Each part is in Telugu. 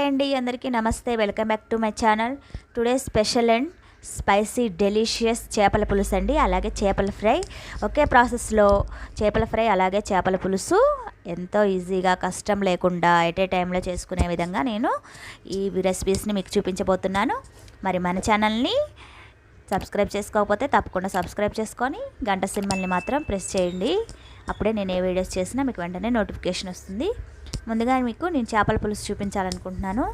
హాయ్ అండి అందరికీ నమస్తే. Welcome back to my channel. Today special and spicy delicious చేపల పులుసు అండి. అలాగే చేపల ఫ్రై. ఒకే ప్రాసెస్లో చేపల ఫ్రై అలాగే చేపల పులుసు. ఎంతో ఈజీగా కష్టం లేకుండా ఎట్ ఏ టైంలో చేసుకునే విధంగా నేను ఈ రెసిపీస్ని మీకు చూపించబోతున్నాను. మరి మన ఛానల్ని సబ్స్క్రైబ్ చేసుకోకపోతే తప్పకుండా సబ్స్క్రైబ్ చేసుకొని గంట సింబల్ని మాత్రం ప్రెస్ చేయండి. అప్పుడే నేను ఏ వీడియోస్ చేసినా మీకు వెంటనే నోటిఫికేషన్ వస్తుంది. ముందుగా మీకు నేను చేపల పులుసు చూపించాలనుకుంటున్నాను.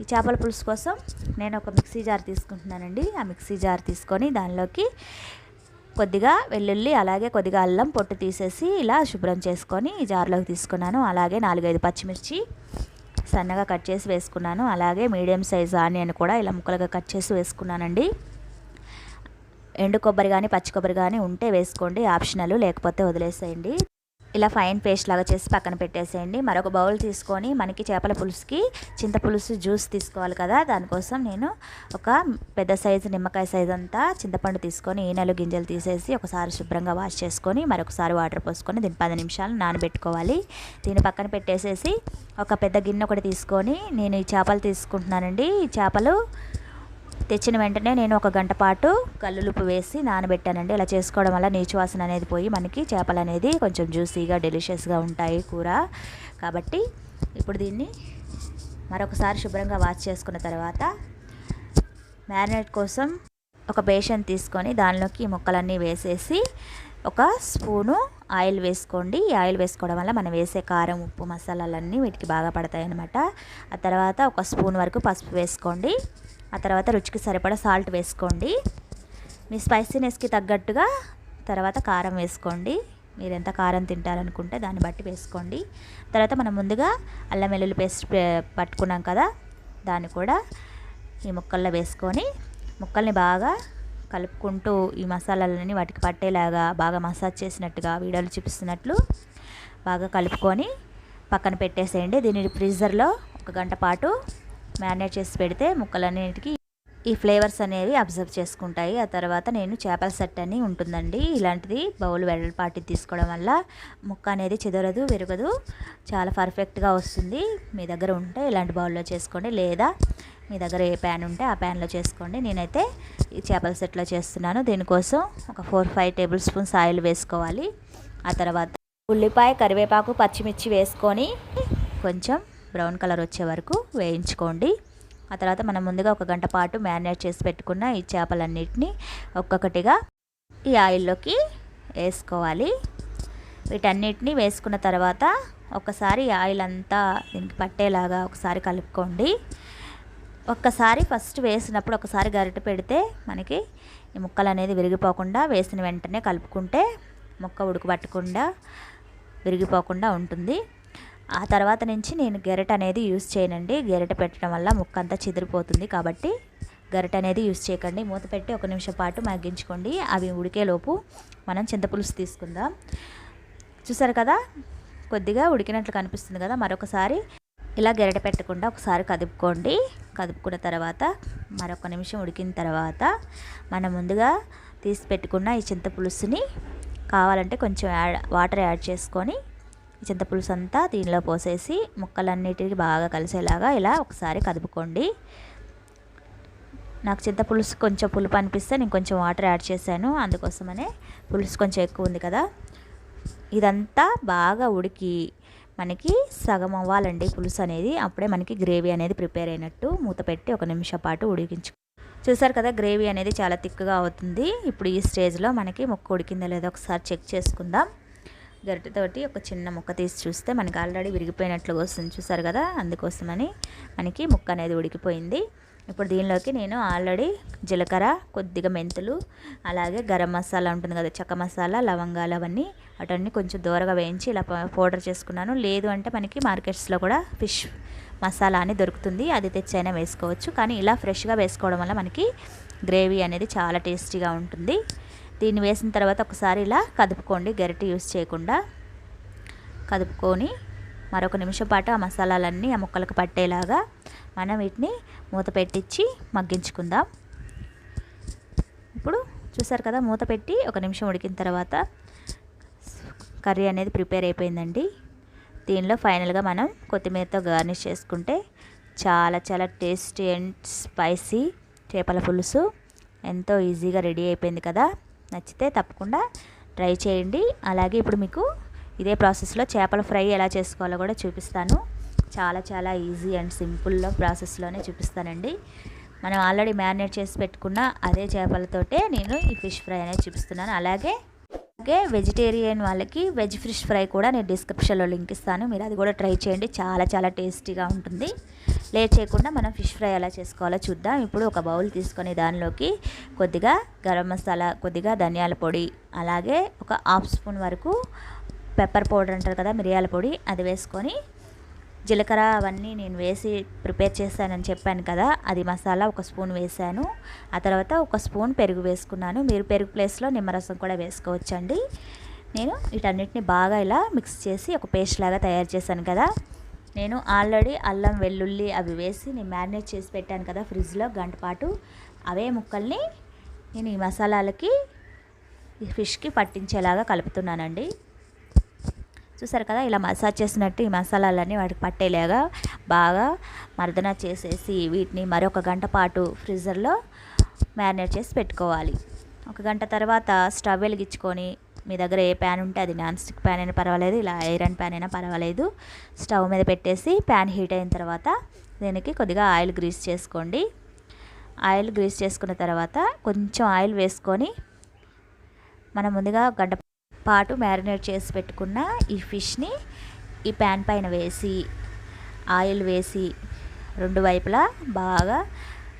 ఈ చేపల పులుసు కోసం నేను ఒక మిక్సీ జార్ తీసుకుంటున్నానండి. ఆ మిక్సీ జార్ తీసుకొని దానిలోకి కొద్దిగా వెల్లుల్లి అలాగే కొద్దిగా అల్లం పొట్టు తీసేసి ఇలా శుభ్రం చేసుకొని ఈ జార్లోకి తీసుకున్నాను. అలాగే నాలుగైదు పచ్చిమిర్చి సన్నగా కట్ చేసి వేసుకున్నాను. అలాగే మీడియం సైజ్ ఆనియన్ కూడా ఇలా ముక్కలుగా కట్ చేసి వేసుకున్నానండి. ఎండు కొబ్బరి కానీ పచ్చి కొబ్బరి కానీ ఉంటే వేసుకోండి. ఆప్షనల్ లేకపోతే వదిలేసేయండి. ఇలా ఫైన్ పేస్ట్ లాగా చేసి పక్కన పెట్టేసేయండి. మరొక బౌల్ తీసుకొని మనకి చేపల పులుసుకి చింతపులుసు జ్యూస్ తీసుకోవాలి కదా. దానికోసం నేను ఒక పెద్ద సైజు నిమ్మకాయ సైజు అంతా చింతపండు తీసుకొని ఈనెలు గింజలు తీసేసి ఒకసారి శుభ్రంగా వాష్ చేసుకొని మరొకసారి వాటర్ పోసుకొని దీన్ని పది నిమిషాలు నానబెట్టుకోవాలి. దీన్ని పక్కన పెట్టేసేసి ఒక పెద్ద గిన్నె ఒకటి తీసుకొని నేను ఈ చేపలు తీసుకుంటున్నానండి. ఈ చేపలు తెచ్చిన వెంటనే నేను ఒక గంట పాటు కల్లులుపు వేసి నానబెట్టానండి. ఇలా చేసుకోవడం వల్ల నీచు వాసన అనేది పోయి మనకి చేపలు అనేది కొంచెం జ్యూసీగా డెలిషియస్గా ఉంటాయి కూర. కాబట్టి ఇప్పుడు దీన్ని మరొకసారి శుభ్రంగా వాష్ చేసుకున్న తర్వాత మ్యారినేట్ కోసం ఒక బేషన్ తీసుకొని దానిలోకి ముక్కలన్నీ వేసేసి ఒక స్పూను ఆయిల్ వేసుకోండి. ఈ ఆయిల్ వేసుకోవడం వల్ల మనం వేసే కారం ఉప్పు మసాలాలన్నీ వీటికి బాగా పడతాయి అన్నమాట ఆ తర్వాత ఒక స్పూన్ వరకు పసుపు వేసుకోండి. ఆ తర్వాత రుచికి సరిపడా సాల్ట్ వేసుకోండి. మీ స్పైసీనెస్కి తగ్గట్టుగా తర్వాత కారం వేసుకోండి. మీరు ఎంత కారం తింటారనుకుంటే దాన్ని బట్టి వేసుకోండి. తర్వాత మనం ముందుగా అల్లం వెల్లుల్లి పేస్ట్ పట్టుకున్నాం కదా దాన్ని కూడా ఈ ముక్కల్లో వేసుకొని ముక్కల్ని బాగా కలుపుకుంటూ ఈ మసాలాలన్నీ వాటికి పట్టేలాగా బాగా మసాజ్ చేసినట్టుగా వీడియోలు చూపిస్తున్నట్లు బాగా కలుపుకొని పక్కన పెట్టేసేయండి. దీన్ని ఫ్రీజర్లో ఒక గంట పాటు మ్యారినేట్ చేసి పెడితే ముక్కలన్నిటికీ ఈ ఫ్లేవర్స్ అనేవి అబ్జర్వ్ చేసుకుంటాయి. ఆ తర్వాత నేను చేపల సెట్ అని ఉంటుందండి. ఇలాంటిది బౌల్ వెడల్పాటి తీసుకోవడం వల్ల ముక్క అనేది చెదరదు విరగదు. చాలా పర్ఫెక్ట్గా వస్తుంది. మీ దగ్గర ఉంటే ఇలాంటి బౌల్లో చేసుకోండి. లేదా మీ దగ్గర ఏ ప్యాన్ ఉంటే ఆ ప్యాన్లో చేసుకోండి. నేనైతే ఈ చేపల సెట్లో చేస్తున్నాను. దీనికోసం ఒక four five table spoons oil వేసుకోవాలి. ఆ తర్వాత ఉల్లిపాయ కరివేపాకు పచ్చిమిర్చి వేసుకొని కొంచెం బ్రౌన్ కలర్ వచ్చే వరకు వేయించుకోండి. ఆ తర్వాత మనం ముందుగా ఒక గంట పాటు మ్యారినేట్ చేసి పెట్టుకున్న ఈ చేపలన్నిటిని ఒక్కొక్కటిగా ఈ ఆయిల్లోకి వేసుకోవాలి. వీటన్నిటిని వేసుకున్న తర్వాత ఒకసారి ఆయిల్ అంతా దీనికి పట్టేలాగా ఒకసారి కలుపుకోండి. ఒక్కసారి ఫస్ట్ వేసినప్పుడు ఒకసారి గరిటె పెడితే మనకి ఈ ముక్కలు అనేది విరిగిపోకుండా వేసిన వెంటనే కలుపుకుంటే ముక్క ఉడకబట్టకుండా విరిగిపోకుండా ఉంటుంది. ఆ తర్వాత నుంచి నేను గెరట అనేది యూస్ చేయనండి. గెరట పెట్టడం వల్ల ముక్క అంతా చెదిరిపోతుంది కాబట్టి గరిట అనేది యూస్ చేయకండి. మూత పెట్టి ఒక నిమిషం పాటు మగ్గించుకోండి. అవి ఉడికేలోపు మనం చింతపులుసు తీసుకుందాం. చూసారు కదా? కొద్దిగా ఉడికినట్లు కనిపిస్తుంది కదా? మరొకసారి ఇలా గెరట పెట్టకుండా ఒకసారి కదుపుకోండి. కదుపుకున్న తర్వాత మరొక నిమిషం ఉడికిన తర్వాత మనం ముందుగా తీసి పెట్టుకున్న ఈ చింతపులుసుని కావాలంటే కొంచెం యాడ్ వాటర్ యాడ్ చేసుకొని చింతపులుసు అంతా దీనిలో పోసేసి ముక్కలన్నిటికీ బాగా కలిసేలాగా ఇలా ఒకసారి కదుపుకోండి. నాకు చింతపులుసు కొంచెం పులుపు అనిపిస్తే నేను కొంచెం వాటర్ యాడ్ చేశాను. అందుకోసమనే పులుసు కొంచెం ఎక్కువ ఉంది కదా. ఇదంతా బాగా ఉడికి మనకి సగం అవ్వాలండి పులుసు అనేది. అప్పుడే మనకి గ్రేవీ అనేది ప్రిపేర్ అయినట్టు మూత పెట్టి ఒక నిమిషం పాటు ఉడికించు. చూసారు కదా గ్రేవీ అనేది చాలా థిక్గా అవుతుంది. ఇప్పుడు ఈ స్టేజ్లో మనకి ముక్క ఉడికిందా లేదో ఒకసారి చెక్ చేసుకుందాం. గరిటెతోటి ఒక చిన్న ముక్క తీసి చూస్తే మనకి ఆల్రెడీ విరిగిపోయినట్లుగా వస్తుంది చూసారు కదా? అందుకోసమని మనకి ముక్క అనేది ఉడికిపోయింది. ఇప్పుడు దీనిలోకి నేను ఆల్రెడీ జీలకర్ర కొద్దిగా మెంతులు అలాగే గరం మసాలా ఉంటుంది కదా చక్క మసాలా లవంగాలు అవన్నీ అటన్నీ కొంచెం దూరగా వేయించి ఇలా పౌడర్ చేసుకున్నాను. లేదు అంటే మనకి మార్కెట్స్లో కూడా ఫిష్ మసాలా అని దొరుకుతుంది. అది తెచ్చైనా వేసుకోవచ్చు. కానీ ఇలా ఫ్రెష్గా వేసుకోవడం వల్ల మనకి గ్రేవీ అనేది చాలా టేస్టీగా ఉంటుంది. దీన్ని వేసిన తర్వాత ఒకసారి ఇలా కదుపుకోండి. గరిటె యూస్ చేయకుండా కదుపుకొని మరొక నిమిషం పాటు ఆ మసాలాలన్నీ ఆ ముక్కలకు పట్టేలాగా మనం వీటిని మూత పెట్టించి మగ్గించుకుందాం. ఇప్పుడు చూసారు కదా మూత పెట్టి ఒక నిమిషం ఉడికిన తర్వాత కర్రీ అనేది ప్రిపేర్ అయిపోయిందండి. దీనిలో ఫైనల్గా మనం కొత్తిమీరతో గార్నిష్ చేసుకుంటే చాలా చాలా టేస్టీ అండ్ స్పైసీ చేపల పులుసు ఎంతో ఈజీగా రెడీ అయిపోయింది కదా. నచ్చితే తప్పకుండా ట్రై చేయండి. అలాగే ఇప్పుడు మీకు ఇదే ప్రాసెస్లో చేపల ఫ్రై ఎలా చేసుకోవాలో కూడా చూపిస్తాను. చాలా చాలా ఈజీ అండ్ సింపుల్లో ప్రాసెస్లోనే చూపిస్తానండి. మనం ఆల్రెడీ మ్యారినేట్ చేసి పెట్టుకున్న అదే చేపలతోటే నేను ఈ ఫిష్ ఫ్రై అనేది చూపిస్తున్నాను. అలాగే అలాగే వెజిటేరియన్ వాళ్ళకి వెజ్ ఫిష్ ఫ్రై కూడా నేను డిస్క్రిప్షన్లో లింక్ ఇస్తాను. మీరు అది కూడా ట్రై చేయండి. చాలా చాలా టేస్టీగా ఉంటుంది. లేట్ చేయకుండా మనం ఫిష్ ఫ్రై ఎలా చేసుకోవాలో చూద్దాం. ఇప్పుడు ఒక బౌల్ తీసుకొని దానిలోకి కొద్దిగా గరం మసాలా కొద్దిగా ధనియాల పొడి అలాగే ఒక హాఫ్ స్పూన్ వరకు పెప్పర్ పౌడర్ అంటారు కదా మిరియాల పొడి అది వేసుకొని జీలకర్ర అవన్నీ నేను వేసి ప్రిపేర్ చేశానని చెప్పాను కదా అది మసాలా ఒక స్పూన్ వేసాను ఆ తర్వాత ఒక స్పూన్ పెరుగు వేసుకున్నాను. మీరు పెరుగు ప్లేస్లో నిమ్మరసం కూడా వేసుకోవచ్చండి. నేను వీటన్నిటిని బాగా ఇలా మిక్స్ చేసి ఒక పేస్ట్ లాగా తయారు చేశాను కదా. నేను ఆల్రెడీ అల్లం వెల్లుల్లి అవి వేసి నేను మ్యారినేట్ చేసి పెట్టాను కదా ఫ్రిడ్జ్లో గంట పాటు. అవే ముక్కల్ని నేను ఈ మసాలాలకి ఈ ఫిష్కి పట్టించేలాగా కలుపుతున్నానండి. చూసారు కదా ఇలా మసాజ్ చేసినట్టు ఈ మసాలాలన్నీ వాటికి పట్టేలాగా బాగా మర్దన చేసేసి వీటిని మరొక గంట పాటు ఫ్రీజర్లో మ్యారినేట్ చేసి పెట్టుకోవాలి. ఒక గంట తర్వాత స్టవ్ వెలిగించుకొని మీ దగ్గర ఏ ప్యాన్ ఉంటే అది నాన్ స్టిక్ ప్యాన్ అయినా పర్వాలేదు ఇలా ఐరన్ ప్యాన్ అయినా పర్వాలేదు స్టవ్ మీద పెట్టేసి ప్యాన్ హీట్ అయిన తర్వాత దీనికి కొద్దిగా ఆయిల్ గ్రీస్ చేసుకోండి. ఆయిల్ గ్రీస్ చేసుకున్న తర్వాత కొంచెం ఆయిల్ వేసుకొని మనం ముందుగా గంట పాటు మ్యారినేట్ చేసి పెట్టుకున్న ఈ ఫిష్ని ఈ ప్యాన్ పైన వేసి ఆయిల్ వేసి రెండు వైపులా బాగా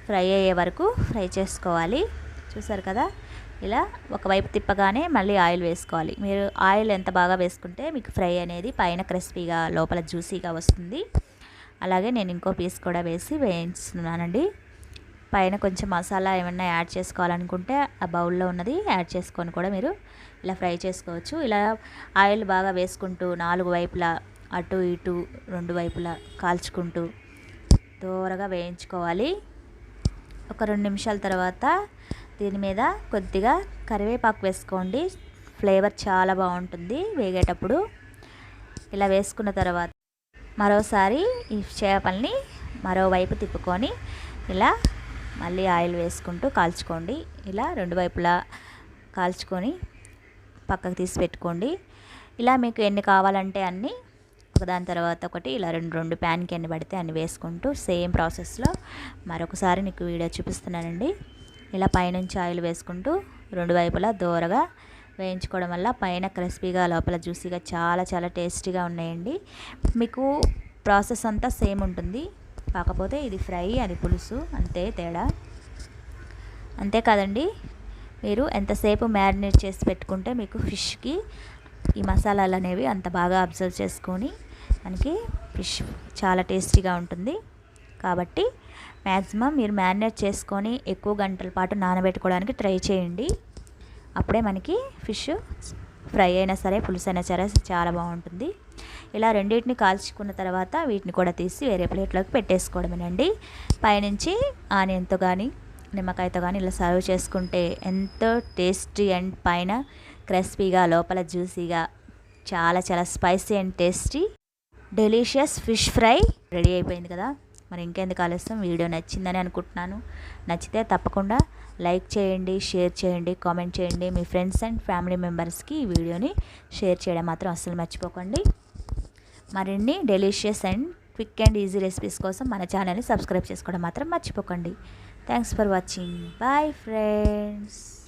ఫ్రై అయ్యే వరకు ఫ్రై చేసుకోవాలి. చూసారు కదా? ఇలా ఒకవైపు తిప్పగానే మళ్ళీ ఆయిల్ వేసుకోవాలి. మీరు ఆయిల్ ఎంత బాగా వేసుకుంటే మీకు ఫ్రై అనేది పైన క్రిస్పీగా లోపల జ్యూసీగా వస్తుంది. అలాగే నేను ఇంకో పీస్ కూడా వేసి వేయించుతున్నానండి. పైన కొంచెం మసాలా ఏమన్నా యాడ్ చేసుకోవాలనుకుంటే ఆ బౌల్లో ఉన్నది యాడ్ చేసుకొని కూడా మీరు ఇలా ఫ్రై చేసుకోవచ్చు. ఇలా ఆయిల్ బాగా వేసుకుంటూ నాలుగు వైపులా అటు ఇటు రెండు వైపులా కాల్చుకుంటూ దూరగా వేయించుకోవాలి. ఒక రెండు నిమిషాల తర్వాత దీని మీద కొద్దిగా కరివేపాకు వేసుకోండి. ఫ్లేవర్ చాలా బాగుంటుంది వేగేటప్పుడు. ఇలా వేసుకున్న తర్వాత మరోసారి ఈ చేపల్ని మరోవైపు తిప్పుకొని ఇలా మళ్ళీ ఆయిల్ వేసుకుంటూ కాల్చుకోండి. ఇలా రెండు వైపులా కాల్చుకొని పక్కకు తీసి పెట్టుకోండి. ఇలా మీకు ఎన్ని కావాలంటే అన్నీ ఒకదాని తర్వాత ఒకటి ఇలా రెండు రెండు ప్యాన్కి ఎన్ని పడితే అన్ని వేసుకుంటూ సేమ్ ప్రాసెస్లో మరొకసారి మీకు వీడియో చూపిస్తున్నానండి. ఇలా పైనుంచి ఆయిల్ వేసుకుంటూ రెండు వైపులా దోరగా వేయించుకోవడం వల్ల పైన క్రిస్పీగా లోపల జ్యూసీగా చాలా చాలా టేస్టీగా ఉన్నాయండి. మీకు ప్రాసెస్ అంతా సేమ్ ఉంటుంది. కాకపోతే ఇది ఫ్రై అది పులుసు అంతే తేడా. అంతే కాదండి మీరు ఎంతసేపు మ్యారినేట్ చేసి పెట్టుకుంటే మీకు ఫిష్కి ఈ మసాలాలు అనేవి అంత బాగా అబ్జర్వ్ చేసుకొని మనకి ఫిష్ చాలా టేస్టీగా ఉంటుంది. కాబట్టి మ్యాక్సిమం మీరు మ్యారినేట్ చేసుకొని ఎక్కువ గంటల పాటు నానబెట్టుకోవడానికి ట్రై చేయండి. అప్పుడే మనకి ఫిష్ ఫ్రై అయినా సరే పులుసు అయినా సరే చాలా బాగుంటుంది. ఇలా రెండింటిని కాల్చుకున్న తర్వాత వీటిని కూడా తీసి వేరే ప్లేట్లోకి పెట్టేసుకోవడమేనండి. పైనుంచి ఆనియన్తో కానీ నిమ్మకాయతో కానీ ఇలా సర్వ్ చేసుకుంటే ఎంతో టేస్టీ అండ్ పైన క్రిస్పీగా లోపల జ్యూసీగా చాలా చాలా spicy and tasty delicious fish fry ready అయిపోయింది కదా. మరి ఇంకెందుకు ఆలస్యం? వీడియో నచ్చిందని అనుకుంటున్నాను. నచ్చితే తప్పకుండా లైక్ చేయండి షేర్ చేయండి కామెంట్ చేయండి. మీ ఫ్రెండ్స్ అండ్ ఫ్యామిలీ మెంబర్స్కి ఈ వీడియోని షేర్ చేయడం మాత్రం అస్సలు మర్చిపోకండి. మరిన్ని delicious and quick and easy recipes కోసం మన ఛానల్ని సబ్స్క్రైబ్ చేసుకోవడం మాత్రం మర్చిపోకండి. Thanks for watching bye friends